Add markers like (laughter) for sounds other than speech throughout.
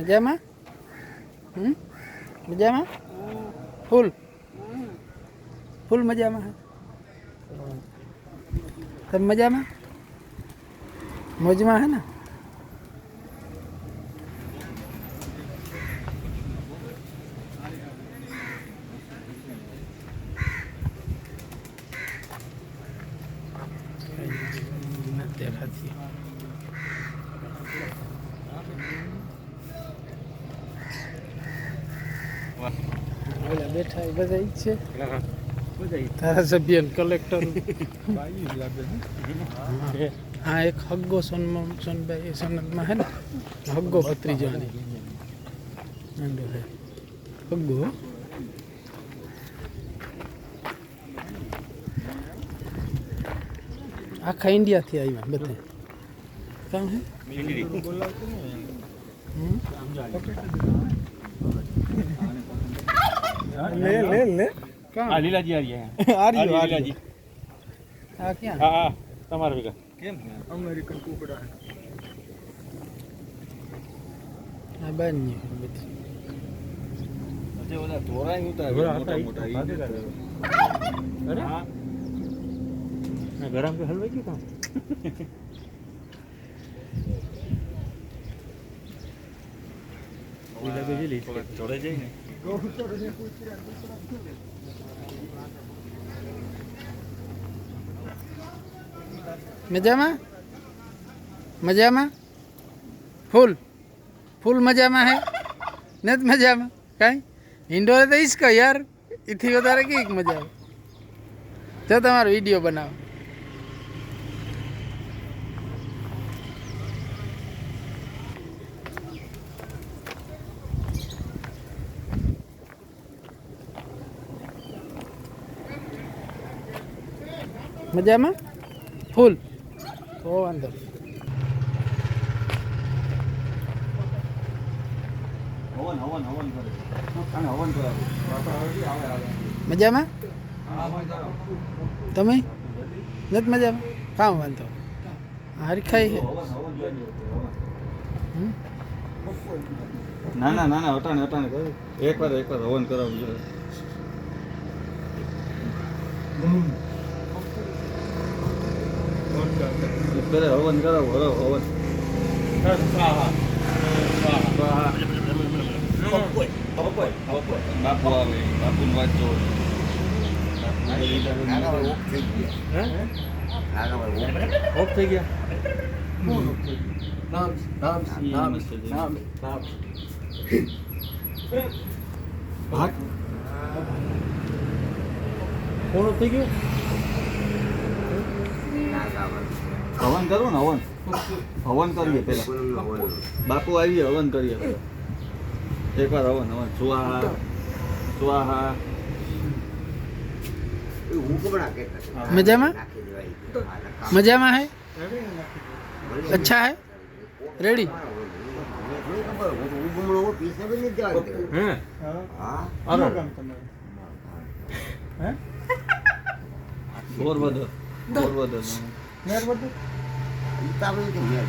મજામાં? હમ? મજામાં? ફૂલ? ફૂલ મજામાં તમે મજામાં? મોજમાં હે ને? બેઠા એ બધા ઈ છે. ધારાસભ્ય કલેક્ટર. હા એક હગ્ગો સોનમાં સોનભાઈ સોનતમાં હે ને હગ્ગો ભત્રીજાની. નાનો હે. હગ્ગો? આખા ઇન્ડિયાથી આવ્યા બધે. કામ હે? હમ? ले ले ले કામ હા લીલાજી આ રહ્યા આ (laughs) આ રહ્યો, આ લીલાજી રહ્યો. આ ક્યાં હા હા તમારા ભેગા કેમ અમેરિકન કુકડા આ બારની બધી ઓલા ધોરાઈ ઉતાર ધોરા મોટા હતા, મોટા ઈ ઈ ભાગેલા ઉતારે. અરે હા ના ગરમ કે હલવાઈ ગયું કામ ઈ લાગે છે લીટ કે. જોડે જઈ ને મજામાં? મજામાં? ફૂલ? ફૂલ મજામાં હે? નથી મજામાં? કાંઈ? ઇન્ડોરે તો ઈશ કહો યાર, એથી વધારે કંઈક મજા આવે? જો તમારો વીડિયો બનાવો. મજામાં? ફૂલ? તો વાંધો મજામાં? તમે? નથી મજામાં? કામ વાંધો હરખાઈ છે? ના ના ના ના હટાણે હટાણે કરે. એકવાર એકવાર હવન કરાવવું જોઈએ. કરે હવન કરાવો હરો હવન. બાપુ આવે બાપુને વાંચો ઓફ થઈ ગયા ભાગ? કોણ થઈ ગયું? હવન કરો ને હવન. હવન કરીએ પેલા બાપુ આવીએ હવન કરીએ પેલા એકવાર હવન હવન. સ્વાહા સ્વાહા. મજામાં? મજામાં હે? અચ્છા હે? રેડી હે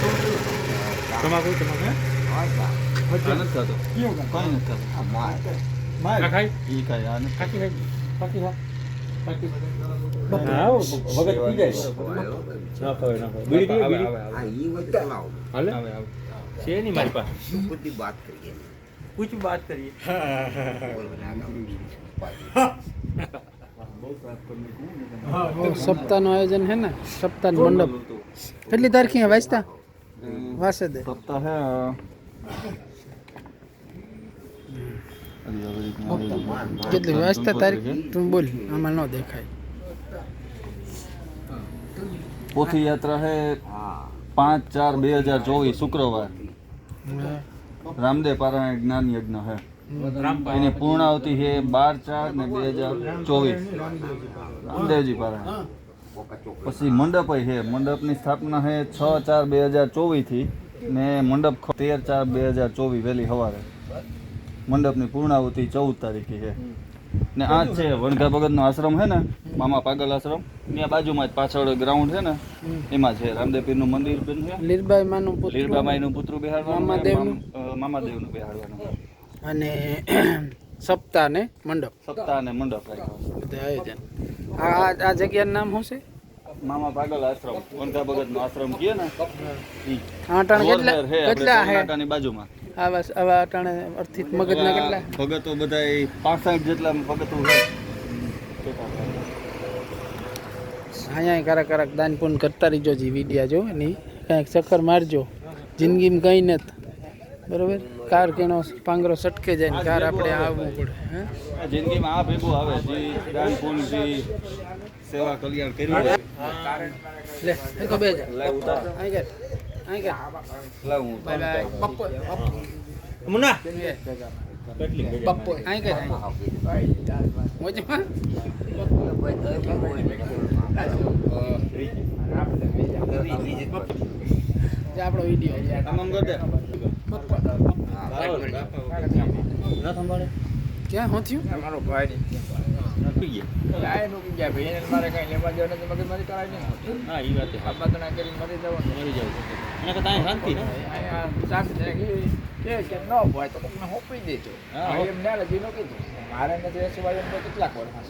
પોરબંદર પોરબંદર તમાકુ તમાકુ આ નથી ખાતો કઈ નથી ખાતો ના ખાઈ ઈ ખાય આ નથી કાકી ખાઈ કાકી ખા કાકી આવો ભગત પી જાય ના ખાવે ના ખાવે બીડી પીવે બીડી હાલે આવે આવે છે નહીં મારી પાસે कुछ बात करिए સપ્તાહનું આયોજન હે ને? સપ્તાહ મંડપ. કેટલી તારીખે હે વાંચતા? વાસે દે. સપ્તાહ હે કેટલી વાંચતા તારીખ? તું બોલ આમાં ન દેખાય. પોથી યાત્રા હે પાંચ ચાર બે હજાર ચોવીસ શુક્રવાર. રામદેવ પારાયણ જ્ઞાન યજ્ઞ હે. એની પૂર્ણાવતિ છે બાર ચાર ને બે હજાર ચોવીસ. રામદેવજી પારાયણ. પછી મંડપ છે. મંડપની સ્થાપના છે છ ચાર બે હજાર ચોવીસથી ને મંડપ તેર ચાર બે હજાર ચોવીસ વહેલી સવારે. મંડપની પૂર્ણાવતિ ચૌદ તારીખે છે. ને આ છે વણઘા ભગતનો આશ્રમ છે ને મામા પાગલ આશ્રમ. ત્યાં બાજુમાં જ પાછળ ગ્રાઉન્ડ છે ને એમાં છે રામદેવ પીરનું મંદિર પણ છે લીરબાઈ માનું પુત્ર. લીરબામાઈનું પુત્ર મામાદેવનું? બિહારવાનું મામાદેવનું બેહાડવાનું અને (clears throat) સપ્તાહ ને મંડપ. સપ્તાહ અને મંડપ બધા આયોજન. આ આ- જગ્યાનું નામ શું છે? મામા પાગલ આશ્રમ વણઘા ભગતનો આશ્રમ કીએ ને. આટાણ કેટલા કેટલા હે? કર્ણાટકની બાજુમાં. આવા આવા આટાણે અર્થિત મગજના કેટલા? ભગતો બધા પાસઠ જેટલા ભગતો છે અહીંયા કારક કારક દાન પૂન કરતા રહીજો જી વિડિયા જો એની કાંઈક ચક્કર મારજો. જિંદગીમાં કંઈ નથી. બરોબર? કાર કેનો પાંગરો સટકે જાય ને કાર આપણે આવવું પડે હે? જિંદગીમાં આ ભેગું આવે જે દાન પુણ્ય જે સેવા કલ્યાણ કર્યું હોય. લે હેકો બે જા. લે ઉતાર. આઈ ગયા આઈ ગયા લે હું બાય બાય પપ્પો બપ્પો કેટલી બપ્પો અહીં મોજમાં? આપણો વીડિયો. તમામ દે. ના સંભાળે ક્યાં? હું થયું? મારો ભાઈ મારે કઈ લેવા જવાનું તો મગજ મારી કરાય એ વાત આ બાતના કરીને મરી જવાનું. મરી જાવ એના શાંતિ ને અહીંયા શાંતિ છે. કે ન હોય તો કોકને હોપી દેજો. હા, એમ ના લગી કીધું. મારે નથી એ તો કેટલાક વર્ષ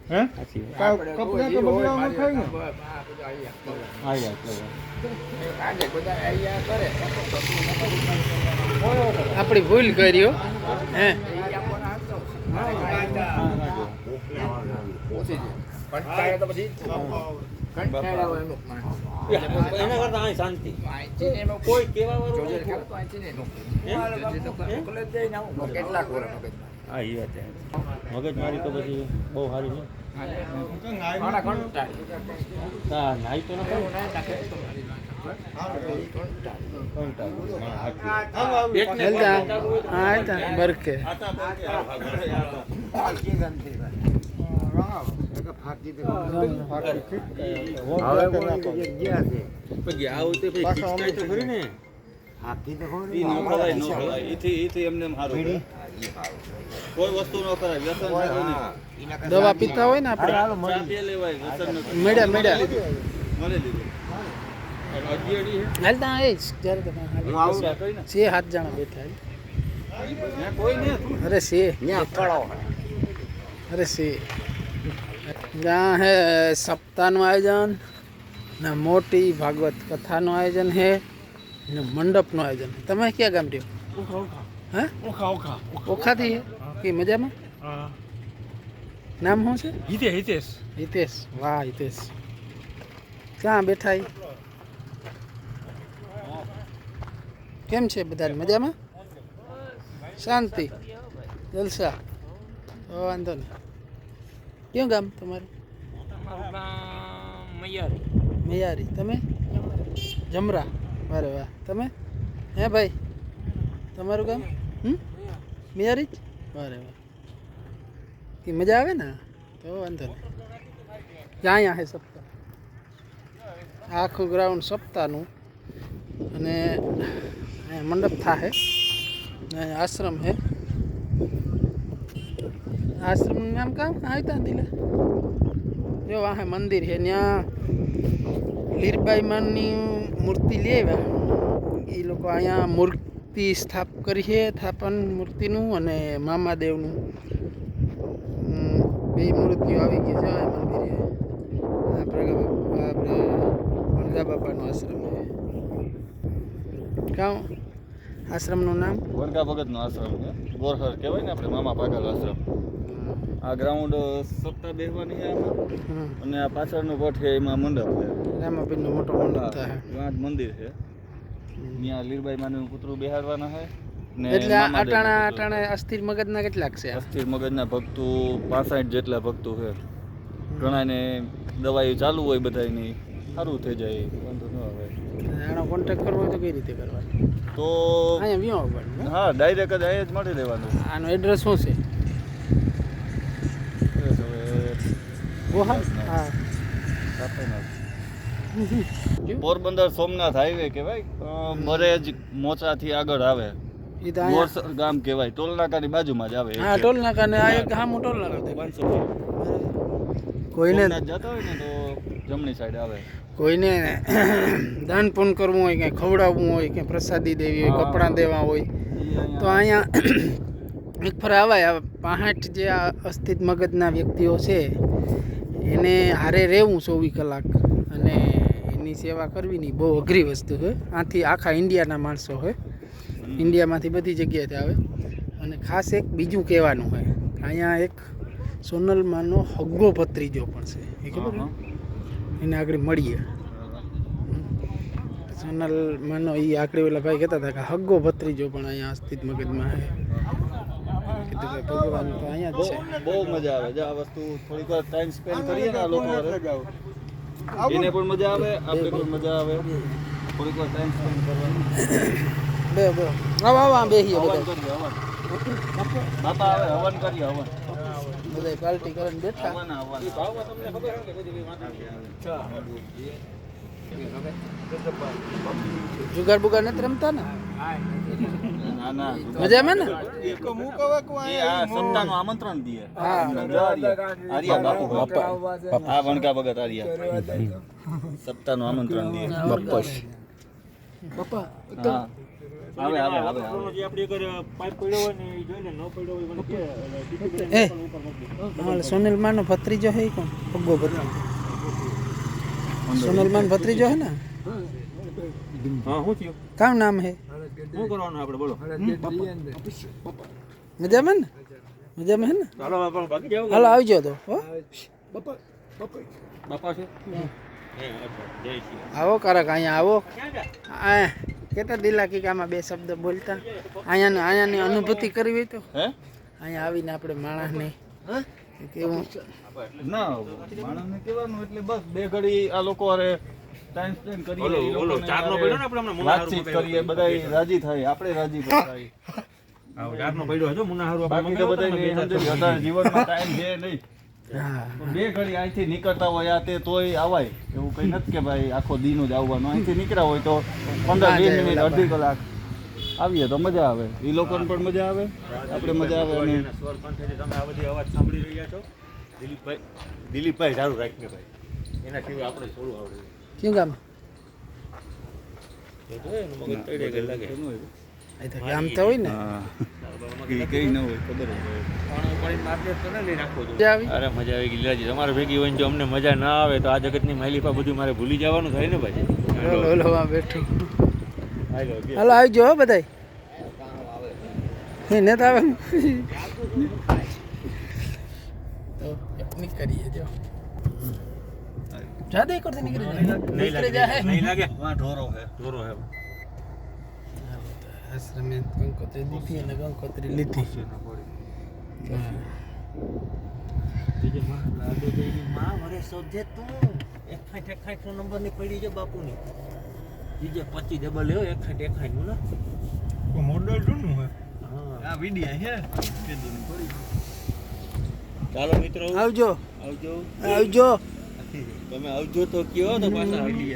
હા. કપડાં. તો. આપણે. ભૂલ કર્યો. હે? શાંતિ. એમાં કોઈ કેવા. કેટલાક વર્ષ. હા એ વાત મગજ મારી તો પછી બહુ સારી છે. હા નાઈ તો નથી. બરકે. પછી આવું તે એમને કરે. કોઈ વસ્તુ ન કરાય વ્યસન દવા પીતા હોય ને આપણે? લેવાય મેડ્યા મેડ્યા મળે લીધું. અરે સે અરે સે જ્યાં હે સપ્તાહનું આયોજન ને મોટી ભાગવત કથાનું આયોજન હે ને મંડપનું આયોજન તમે ક્યાં ગામ રહ્યો? હે? ઓખાથી? છે કે મજામાં? નામ શું છે? હિતેશ હિતેશ. વાહ હિતેશ. ક્યાં બેઠા એ કેમ છે બધા મજામાં? શાંતિ. જલસા. તો વાંધો નહીં. કયું ગામ તમારું? મૈયારી. તમે? જમરા. વારે વાહ. તમે? હે ભાઈ? તમારું ગામ? હમ મેયારી જ વારે વાહ કે મજા આવે ને તો વાંધો નહીં ત્યાં અહીંયા છે સપ્તાહ આખું ગ્રાઉન્ડ સપ્તાહનું અને અહીંયા મંડપ થાહે ને અહીંયા આશ્રમ છે આશ્રમનું નામ કામ? આવતા દિલે? જો વાહે મંદિર છે ત્યાં લીરબાઈ માની મૂર્તિ લેવા. એ લોકો અહીંયા મૂર્તિ સ્થાપ કરી છે સ્થાપન મૂર્તિનું અને મામાદેવનું. બે મૂર્તિઓ આવી ગઈ છે આ મંદિરે. આપણે આપણે વણગા બાપાનો આશ્રમ છે. કાં? આશ્રમનું નામ? વરગા ભગતનો આશ્રમ છે. ગોરહર કહેવાય ને આપણે મામા પાગલ આશ્રમ. આ ગ્રાઉન્ડ સપ્તાહ બેહવાની છે અને આ પાછળનો પટ છે એમાં મંડપ છે. રામાપીરનો મોટો મંડપ થાય. મંદિર છે. ત્યાં લીરબાઈ માનું કૂતરું બેહાડવાના છે એટલે અટાણા અટાણા અસ્થિર મગજના કેટલાક છે? અસ્થિર મગજના ભક્તો પાસઠ જેટલા ભક્તો છે ઘણાને દવાઈ ચાલુ હોય બધાની સારું થઈ જાય વાંધો ન આવે. એનો કોન્ટેક્ટ કરવો તો કઈ રીતે કરવાનો? તો અહીંયા વ્યો પડે હા ડાયરેક્ટ જ અહીંયા જ મળી લેવાનું આનો એડ્રેસ શું છે? ગોહા હા. પોરબંદર સોમનાથ હાઈવે કહેવાય. મરેજ મોચાથી આગળ આવે. ગોરસર ગામ કહેવાય. ટોલનાકાની બાજુમાં જ આવે. હા ટોલનાકાને આ એક હા ટોલ નાકા છે. પાંચસો કોઈને જતા હોય ને તો જમણી સાઈડ આવે. કોઈને દાન પુન કરવું હોય કે ખવડાવવું હોય કે પ્રસાદી દેવી હોય કપડાં દેવા હોય તો અહીંયા એક ફર આવાય આ પાંઠ જે આ અસ્થિત મગજના વ્યક્તિઓ છે એને હારે રહેવું ચોવીસ કલાક. અને એની સેવા કરવી નહીં બહુ અઘરી વસ્તુ છે. આથી આખા ઇન્ડિયાના માણસો હોય ઇન્ડિયામાંથી બધી જગ્યાએથી આવે. અને ખાસ એક બીજું કહેવાનું હોય અહીંયા એક સોનલમાંનો હગ્ગો ભત્રીજો પણ છે. એ ખબર એને આગળ મળીએ. સોનલ માનો એ આગળ ઓલા ભાઈ કહેતા હતા કે હગ્ગો ભત્રીજો પણ અહીંયા અસ્તિત્વ મગજમાં છે. કીધું કે ભગવાન તો અહીંયા જ છે. બહુ મજા આવે. જો આ વસ્તુ થોડીક વાર ટાઈમ સ્પેન્ડ કરીએ ને આ લોકો એને પણ મજા આવે આપણે પણ મજા આવે. થોડીક વાર ટાઈમ સ્પેન્ડ કરવાનો. બે બે. આવ આવ આ બેસીએ હવન બધા. હવન. બાપા? આવે હવન કરીએ હવન. બધા પાર્ટી કરીને બેઠા. હવન હવન. જુગાર બુગાર નથી રમતા ને? મજામાં ને? સત્તાનું આમંત્રણ દીએ હા. વણકા ભગત આર્યા. સત્તાનું આમંત્રણ દીએ બપોર પપ્પા હા. આવે આવે આવે આપણે પાઇપ પડ્યો હોય ને એ જોઈને ન પડ્યો હોય એ સોનલ માનો ભત્રીજો હે કોણ? હગ્ગો ભત્રીજો. સોનલ માન ભત્રીજો હે ને? હા શું થયું? કામ નામ હે? શું કરવાનું આપણે બોલો. મજામાં ને? મજામાં હે ને? હાલો બાકી જાવ હાલો આવજો તો હો. બાપા છે? હે આવો કારક અહીંયા આવો. કેતા દિલા કે આમાં બે શબ્દ બોલતા? અહીંયા અહીંયાની અનુભૂતિ કરવી હોય તો? હે? અહીંયા આવીને આપણે માણસને કેવું? ના માણસને કહેવાનું એટલે બસ બે ઘડી આ લોકો હારે ટાઈમ સ્પેન્ડ કરીએ ઓલો- ઈ ઓલો લોકોને ચારનો પડ્યો ને આપણે હમણાં વાતચીત કરીએ બધાય રાજી થાય આપણે રાજી થાય. ચારનો પડ્યો હતો મુન્ના હારું બાકી તો બધા જીવનમાં ટાઈમ છે નહીં. બે ઘડી અહીંથી નીકળતા હોય આ તે તોય આવાય. એવું કઈ નથી કે ભાઈ આખો દીનું જ આવવાનું. અહીંથી નીકળ્યા હોય તો પંદર વીસ મિનિટ અડધી કલાક. આવીએ તો મજા આવે. એ લોકોને પણ મજા આવે? આપણે મજા આવે અને તમે આ બધી અવાજ સાંભળી રહ્યા છો? દિલીપભાઈ દિલીપભાઈ સારું રાખીને ભાઈ. એના સિવાય આપણે થોડું આવડે. શું કામ કામ તમારે ભેગી હોય ને જો અમને મજા ના આવે તો આ જગતની માલિફા બધું મારે ભૂલી જવાનું થાય ને ભાઈ. બેઠું. હાલો, આવજો હો બધાય. એ ને તો કરીએ જો. બીજે માં લાગે માં વરે તું. એક એક નો નંબરની પડી છે બાપુની. બીજે પચી ડબલ એવો એક ખાંઠ એક ખાંઠનું ના મોડલ જૂનું હે. હા. આ વિડીયા છે કે દીનું પડી. ચાલો મિત્રો આવજો. આવજો. આવજો. તમે આવજો તો કયો તો પાછા આવીએ